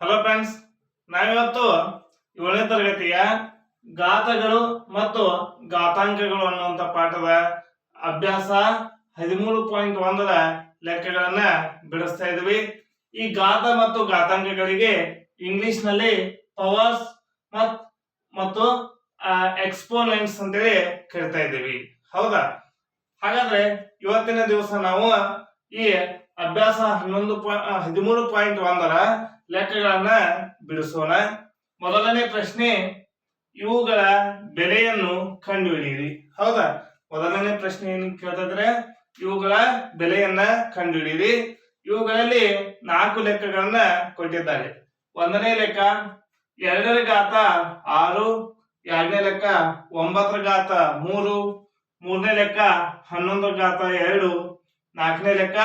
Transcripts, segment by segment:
Hello friends ನಾವಿವತ್ತು ಏಳನೇ ತರಗತಿಯ ಗಾತಗಳು ಮತ್ತು ಗಾತಾಂಕಗಳು ಅನ್ನುವಂಥ ಪಾಠದ ಅಭ್ಯಾಸ ಹದಿಮೂರು ಪಾಯಿಂಟ್ ಒಂದರ ಲೆಕ್ಕಗಳನ್ನ ಬಿಡಿಸ್ತಾ ಇದ್ವಿ ಈ ಗಾತ ಮತ್ತು ಗಾತಾಂಕಗಳಿಗೆ ಇಂಗ್ಲಿಷ್ನಲ್ಲಿ ಪವರ್ಸ್ ಮತ್, ಮತ್ತು ಎಕ್ಸ್ಪೋನೆಂಟ್ಸ್ ಅಂತೇಳಿ ಕರಿತಾ ಇದ್ದೀವಿ. ಹೌದಾ? ಹಾಗಾದ್ರೆ ಇವತ್ತಿನ ದಿವಸ ನಾವು ಈ ಅಭ್ಯಾಸ ಹನ್ನೊಂದು ಹದಿಮೂರು ಪಾಯಿಂಟ್ ಒಂದರ ಲೆಕ್ಕಗಳನ್ನ ಬಿಡಿಸೋಣ. ಮೊದಲನೇ ಪ್ರಶ್ನೆ, ಇವುಗಳ ಬೆಲೆಯನ್ನು ಕಂಡುಹಿಡಿಯಿರಿ. ಹೌದಾ? ಮೊದಲನೇ ಪ್ರಶ್ನೆ ಏನು ಕೇಳ್ತಿದ್ರೆ, ಇವುಗಳ ಬೆಲೆಯನ್ನ ಕಂಡುಹಿಡಿಯಿರಿ. ಇವುಗಳಲ್ಲಿ ನಾಲ್ಕು ಲೆಕ್ಕಗಳನ್ನ ಕೊಟ್ಟಿದ್ದಾರೆ. ಒಂದನೇ ಲೆಕ್ಕ ಎರಡರ ಘಾತ ಆರು, ಎರಡನೇ ಲೆಕ್ಕ ಒಂಬತ್ತರ ಘಾತ ಮೂರು, ಮೂರನೇ ಲೆಕ್ಕ ಹನ್ನೊಂದರ ಘಾತ ಎರಡು, ನಾಲ್ಕನೇ ಲೆಕ್ಕ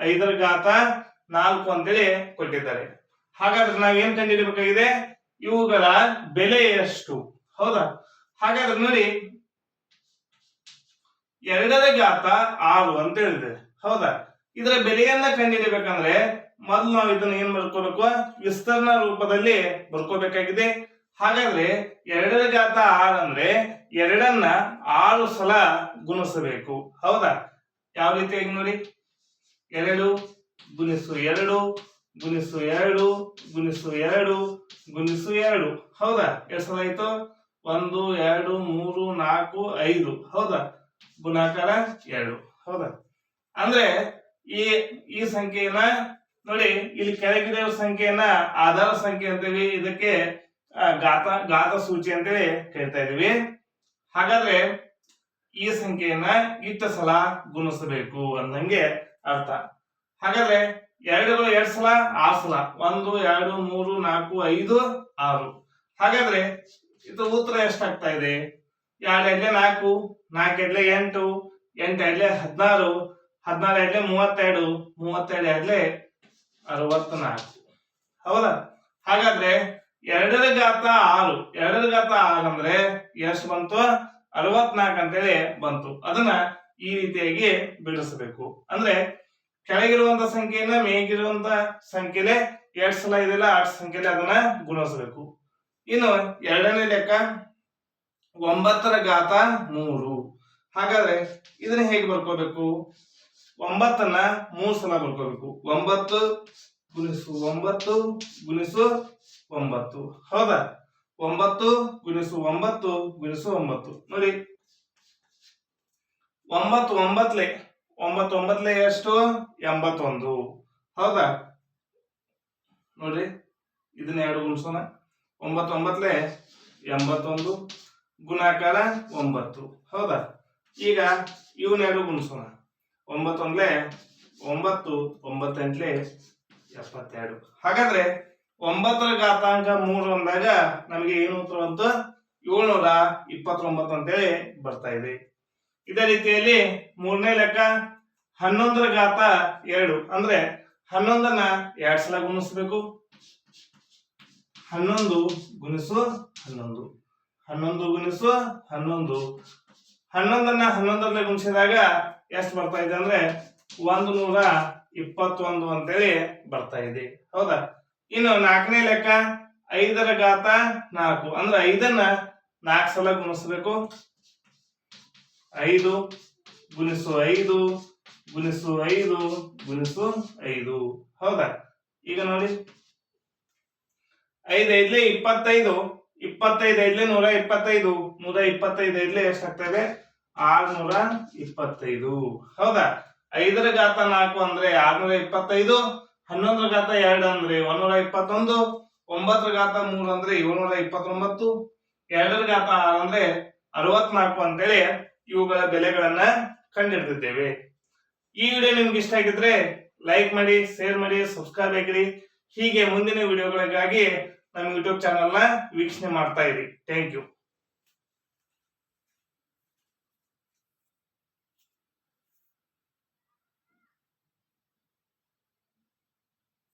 ಐದರ ಘಾತ ನಾಲ್ಕು ಅಂತೇಳಿ ಕೊಟ್ಟಿದ್ದಾರೆ. ಹಾಗಾದ್ರೆ ನಾವೇನ್ ಕಂಡುಹಿಡಬೇಕಾಗಿದೆ ಇವುಗಳ ಬೆಲೆ ಎಷ್ಟು ಹೌದಾ? ಹಾಗಾದ್ರೆ ನೋಡಿ ಎರಡರ ಘಾತ ಆರು ಅಂತ ಹೇಳಿದೆ. ಹೌದಾ? ಇದರ ಬೆಲೆಯನ್ನ ಕಂಡಿಡಬೇಕಂದ್ರೆ ಮೊದಲು ನಾವು ಇದನ್ನ ಏನ್ ಬರ್ಕೋಬೇಕು ವಿಸ್ತರಣ ರೂಪದಲ್ಲಿ ಬರ್ಕೋಬೇಕಾಗಿದೆ. ಹಾಗಾದ್ರೆ ಎರಡರ ಘಾತ ಆರು ಅಂದ್ರೆ ಎರಡನ್ನ ಆರು ಸಲ ಗುಣಿಸಬೇಕು. ಹೌದಾ? ಯಾವ ರೀತಿಯಾಗಿ ನೋಡಿ? ಎರಡು ಗುಣಿಸು ಎರಡು ಗುಣಿಸು ಎರಡು ಗುಣಿಸು ಎರಡು ಗುಣಿಸು ಎರಡು. ಹೌದಾ? ಎಷ್ಟು ಆಯ್ತು. ಒಂದು, ಎರಡು, ಮೂರು, ನಾಲ್ಕು, ಐದು. ಹೌದಾ? ಗುಣಾಕಾರ ಎರಡು. ಹೌದಾ? ಅಂದ್ರೆ ಈ ಈ ಸಂಖ್ಯೆಯನ್ನ ನೋಡಿ, ಇಲ್ಲಿ ಕೆಳಗಿರೋ ಸಂಖ್ಯೆಯನ್ನ ಆಧಾರ ಸಂಖ್ಯೆ ಅಂತೀವಿ ಇದಕ್ಕೆ ಘಾತ ಗಾತ ಸೂಚಿ ಅಂತೇಳಿ ಹೇಳ್ತಾ ಇದೀವಿ. ಹಾಗಾದ್ರೆ ಈ ಸಂಖ್ಯೆಯನ್ನ ಇಷ್ಟ ಸಲ ಗುಣಿಸಬೇಕು ಅಂದಂಗೆ ಅರ್ಥ. ಹಾಗಾದ್ರೆ ಎರಡುಗಳು ಎರಡ್ ಸಲ ಆರು ಸಲ. ಒಂದು, ಎರಡು, ಮೂರು, ನಾಲ್ಕು, ಐದು, ಆರು. ಹಾಗಾದ್ರೆ ಇದು ಉತ್ತರ ಎಷ್ಟಾಗ್ತಾ ಇದೆ? ಎರಡು ಎಡ್ಲೆ ನಾಲ್ಕು ನಾಲ್ಕು ಎಡ್ಲೆ ಎಂಟು ಎಂಟು ಎಡ್ಲೆ ಹದಿನಾರು ಹದಿನಾರು ಎಡ್ಲೆ ಮೂವತ್ತೆರಡು ಮೂವತ್ತೆರಡು ಎಡ್ಲೆ ಅರವತ್ನಾಲ್ಕು. ಹೌದಾ? ಹಾಗಾದ್ರೆ ಎರಡರ ಘಾತ ಆರು, ಎರಡರ ಘಾತ ಆರು ಅಂದ್ರೆ ಎಷ್ಟು ಬಂತು? ಅರವತ್ನಾಲ್ಕು ಅಂತೇಳಿ ಬಂತು. ಅದನ್ನ ಈ ರೀತಿಯಾಗಿ ಬಿಡಿಸಬೇಕು. ಅಂದ್ರೆ ಕೆಳಗಿರುವಂತ ಸಂಖ್ಯೆಯನ್ನ ಮೇಗಿರುವಂತ ಸಂಖ್ಯೆಲೆ, ಎರಡ್ ಸಲ ಇದೆಯಲ್ಲ ಆ ಸಂಖ್ಯೆಲೆ ಅದನ್ನ ಗುಣಿಸಬೇಕು. ಇನ್ನು ಎರಡನೇ ಲೆಕ್ಕ, ಒಂಬತ್ತರ ಘಾತ ಮೂರು. ಹಾಗಾದ್ರೆ ಇದನ್ನ ಹೇಗೆ ಬರ್ಕೋಬೇಕು? ಒಂಬತ್ತನ್ನ ಮೂರು ಸಲ ಬರ್ಕೋಬೇಕು. ಒಂಬತ್ತು ಗುಣಿಸು ಒಂಬತ್ತು ಗುಣಿಸು ಒಂಬತ್ತು. ಹೌದಾ? ಒಂಬತ್ತು ಗುಣಿಸು ಒಂಬತ್ತು ಗುಣಿಸು ಒಂಬತ್ತು. ನೋಡಿ, ಒಂಬತ್ತು ಒಂಬತ್ಲೆ ಒಂಬತ್ತು ಒಂಬತ್ಲೆ ಎಷ್ಟು? ಎಂಬತ್ತೊಂದು. ಹೌದಾ? ನೋಡ್ರಿ, ಇದನ್ನ ಎರಡು ಗುಣಿಸೋಣ. ಒಂಬತ್ತು ಒಂಬತ್ಲೆ ಎಂಬತ್ತೊಂದು, ಗುಣಾಕಾರ ಒಂಬತ್ತು. ಹೌದಾ? ಈಗ ಇವನ್ನೆರಡು ಗುಣಿಸೋಣ. ಒಂಬತ್ತೊಂದ್ಲೆ ಒಂಬತ್ತು, ಒಂಬತ್ತೆಂಟ್ಲೆ ಎಪ್ಪತ್ತೆರಡು. ಹಾಗಾದ್ರೆ ಒಂಬತ್ತರ ಘಾತಾಂಕ ಮೂರು ಅಂದಾಗ ನಮಗೆ ಏನು ಉತ್ತರ ಬಂತು ಏಳ್ನೂರ ಇಪ್ಪತ್ತೊಂಬತ್ತು ಅಂತೇಳಿ ಬರ್ತಾ ಇದೆ. ಇದೇ ರೀತಿಯಲ್ಲಿ ಮೂರನೇ ಲೆಕ್ಕ ಹನ್ನೊಂದರ ಘಾತ ಎರಡು. ಅಂದ್ರೆ ಹನ್ನೊಂದನ್ನ ಎರಡ್ ಸಲ ಗುಣಿಸ್ಬೇಕು. ಹನ್ನೊಂದು ಗುಣಿಸು ಹನ್ನೊಂದು. ಹನ್ನೊಂದು ಗುಣಿಸು ಹನ್ನೊಂದು. ಹನ್ನೊಂದನ್ನ ಹನ್ನೊಂದರಲ್ಲಿ ಗುಣಿಸಿದಾಗ ಎಷ್ಟು ಬರ್ತಾ ಇದೆ ಅಂದ್ರೆ ಒಂದು ನೂರ ಇಪ್ಪತ್ತೊಂದು ಅಂತೇಳಿ ಬರ್ತಾ ಇದೆ. ಹೌದಾ? ಇನ್ನು ನಾಲ್ಕನೇ ಲೆಕ್ಕ ಐದರ ಘಾತ ನಾಲ್ಕು. ಅಂದ್ರೆ ಐದನ್ನ ನಾಲ್ಕು ಸಲ ಗುಣಿಸ್ಬೇಕು. ಐದು ಗುಣಿಸು ಐದು ಗುಣಿಸು ಐದು ಗುಣಿಸು ಐದು. ಹೌದಾ? ಈಗ ನೋಡಿ. ಐದು ಐದ್ಲೆ ಇಪ್ಪತ್ತೈದು ಇಪ್ಪತ್ತೈದು ಐದ್ಲೆ ನೂರ ಇಪ್ಪತ್ತೈದು ನೂರ ಇಪ್ಪತ್ತೈದು ಐದ್ಲೆ ಎಷ್ಟಾಗ್ತದೆ ಆರ್ನೂರ ಇಪ್ಪತ್ತೈದು. ಹೌದಾ? ಐದರ ಘಾತ ನಾಲ್ಕು ಅಂದ್ರೆ ಆರ್ನೂರ ಇಪ್ಪತ್ತೈದು, ಹನ್ನೊಂದರ ಘಾತ ಎರಡು ಅಂದ್ರೆ ಒಂದೂರ ಇಪ್ಪತ್ತೊಂದು, ಒಂಬತ್ತರ ಘಾತ ಮೂರು ಅಂದ್ರೆ ಏಳ್ನೂರ ಇಪ್ಪತ್ತೊಂಬತ್ತು, ಎರಡರ ಘಾತ ಆರು ಅಂದ್ರೆ ಅರವತ್ನಾಲ್ಕು ಅಂತೇಳಿ ಇವುಗಳ ಬೆಲೆಗಳನ್ನ ಕಂಡಿಡ್ತಿದ್ದೇವೆ. ಈ ವಿಡಿಯೋ ನಿಮ್ಗೆ ಇಷ್ಟ ಆಗಿದ್ರೆ ಲೈಕ್ ಮಾಡಿ ಶೇರ್ ಮಾಡಿ ಸಬ್ಸ್ಕ್ರೈಬ್ ಆಗಿರಿ. ಹೀಗೆ ಮುಂದಿನ ವಿಡಿಯೋಗಳಿಗಾಗಿ ನಮ್ಮ ಯೂಟ್ಯೂಬ್ ಚಾನಲ್ನ ವೀಕ್ಷಣೆ ಮಾಡ್ತಾ ಇರಿ. Thank you